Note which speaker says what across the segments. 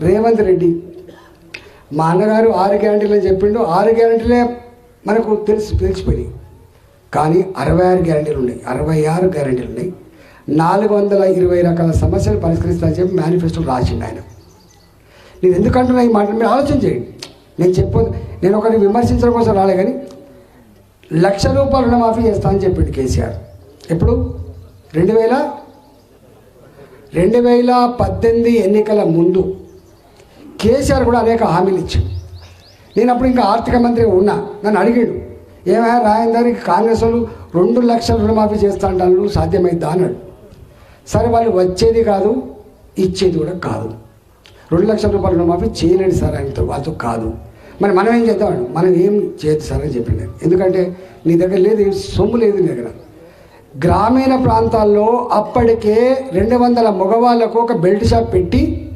Speaker 1: రేవంత్ రెడ్డి. మా అన్నగారు ఆరు గ్యారంటీలు అని చెప్పిండు. ఆరు గ్యారంటీలే మనకు తెలిసి తెలిసిపోయి కానీ అరవై ఆరు గ్యారంటీలు ఉన్నాయి. అరవై ఆరు గ్యారంటీలు ఉన్నాయి. నాలుగు వందల ఇరవై రకాల సమస్యలు పరిష్కరిస్తానని చెప్పి మేనిఫెస్టో రాసిండు ఆయన. నేను ఎందుకంటున్నా ఈ మాట మీరు ఆలోచన చేయండి. నేను చెప్పు నేను ఒకరిని విమర్శించడం కోసం రాలే కానీ లక్ష రూపాయలు రుణమాఫీ చేస్తా అని చెప్పిండు కేసీఆర్. ఎప్పుడు? రెండు వేల? రెండు వేల పద్దెనిమిది ఎన్నికల ముందు. కేసీఆర్ కూడా అనేక హామీలు ఇచ్చాడు. నేను అప్పుడు ఇంకా ఆర్థిక మంత్రి ఉన్నా. నన్ను అడిగాడు ఏమైనా రాయందరికి కాంగ్రెస్ వాళ్ళు రెండు లక్షల రుణమాఫీ చేస్తా అంటారు సాధ్యమైద్దా? అన్నాడు. సరే వాళ్ళు వచ్చేది కాదు ఇచ్చేది కూడా కాదు. రెండు లక్షల రూపాయల రుణమాఫీ చేయలేడు సార్ ఆయనతో వాళ్ళతో కాదు. మరి మనం ఏం చేద్దాం మనం ఏం చేయొద్దు సార్ అని చెప్పింది ఎందుకంటే నీ దగ్గర లేదు సొమ్ము లేదు నీ దగ్గర. గ్రామీణ ప్రాంతాల్లో అప్పటికే రెండు వందల మగవాళ్ళకు ఒక బెల్ట్ షాప్ పెట్టి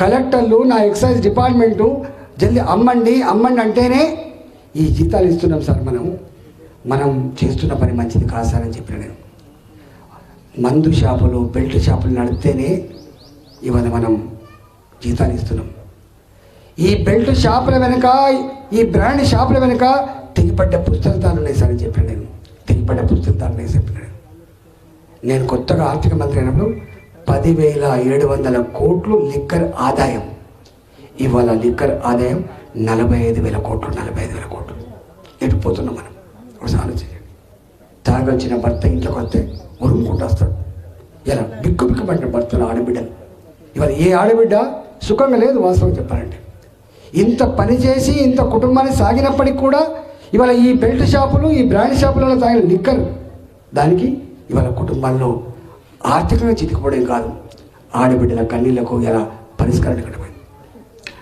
Speaker 1: కలెక్టర్లు నా ఎక్సైజ్ డిపార్ట్మెంటు జల్దీ అమ్మండి అమ్మండి అంటేనే ఈ జీతాలు ఇస్తున్నాం సార్ మనం. మనం చేస్తున్న పని మంచిది కాదు సార్ అని చెప్పిన నేను. మందు షాపులు బెల్ట్ షాపులు నడిపితేనే ఇవాళ మనం జీతాలు ఇస్తున్నాం. ఈ బెల్ట్ షాపుల వెనుక ఈ బ్రాండ్ షాపుల వెనుక తెగిపడ్డ పుస్తకాలు ఉన్నాయి సార్ అని చెప్పాను నేను. తెగిపడ్డ పుస్తకాలు ఉన్నాయి చెప్పిన నేను కొత్తగా ఆర్థిక మంత్రి అయినప్పుడు పదివేల ఏడు వందల కోట్లు లిక్కర్ ఆదాయం. ఇవాళ లిక్కర్ ఆదాయం నలభై ఐదు వేల కోట్లు నలభై ఐదు వేల కోట్లు. ఎటు పోతున్నాం మనం? ఒకసారి ఆలోచించండి. తాగొచ్చిన భర్త ఇంట్లోకి వస్తే ఉరుముకుంటూ వస్తాడు. ఇలా బిక్కు బిక్కుపడిన భర్తలు ఆడబిడ్డలు. ఇవాళ ఏ ఆడబిడ్డ సుఖంగా లేదు వాస్తవం చెప్పాలంటే. ఇంత పని చేసి ఇంత కుటుంబాన్ని సాగినప్పటికి కూడా ఇవాళ ఈ బెల్ట్ షాపులు ఈ బ్రాండ్ షాపులలో తాగిన లిక్కర్ దానికి ఇవాళ కుటుంబాల్లో ఆర్థికంగా చితికిపోవడం కాదు. ఆడబిడ్డల కన్నీళ్ళకు ఎలా పరిష్కారం కట్టబడింది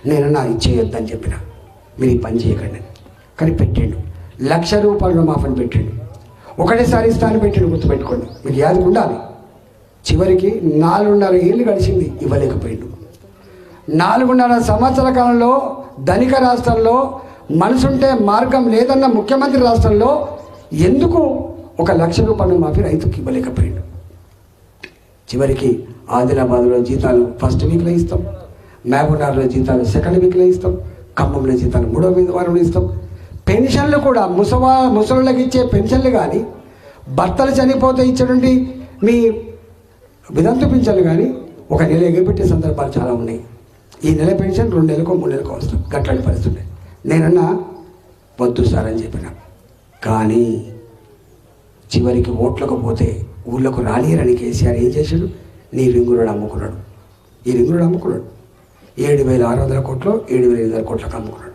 Speaker 1: నేనన్నా ఇచ్చేయొద్దని చెప్పిన. మీరు ఈ పని చేయకండి. కానీ పెట్టండి. లక్ష రూపాయలు మాఫని పెట్టిండు. ఒకటేసారి ఇస్తాను పెట్టిండు గుర్తుపెట్టుకోండి. మీకు యాదకు ఉండాలి. చివరికి నాలుగున్నర ఏళ్ళు గడిచింది ఇవ్వలేకపోయిండు. నాలుగున్నర సంవత్సరాల కాలంలో ధనిక రాష్ట్రంలో మనసుంటే మార్గం లేదన్న ముఖ్యమంత్రి రాష్ట్రంలో ఎందుకు ఒక లక్ష రూపాయలు మాఫీ రైతుకి ఇవ్వలేకపోయిండు? చివరికి ఆదిలాబాద్లో జీతాలు ఫస్ట్ వీక్లో ఇస్తాం. మహబూబ్నగర్లో జీతాలు సెకండ్ వీక్లో ఇస్తాం. ఖమ్మంలో జీతాలు మూడో వారంలో ఇస్తాం. పెన్షన్లు కూడా ముసవా ముసలులకు ఇచ్చే పెన్షన్లు కానీ భర్తలు చనిపోతే ఇచ్చేటువంటి మీ విదంతు పెన్షన్లు కానీ ఒక నెల ఎగపెట్టే సందర్భాలు చాలా ఉన్నాయి. ఈ నెల పెన్షన్ రెండు నెలలకు మూడు నెలలకు అవసరం. గట్లాంటి పరిస్థితి నేనన్నా వద్దు సార్ అని చెప్పిన. కానీ చివరికి ఓట్లకు పోతే ఊళ్ళకు రానియరని కేసీఆర్ ఏం చేశాడు? నీ రింగు రోడ్ అమ్ముకున్నాడు. ఈ రింగు రోడ్ అమ్ముకున్నాడు. ఏడు వేల ఆరు వందల కోట్లు ఏడు వేల ఐదు వందల కోట్లకు అమ్ముకున్నాడు.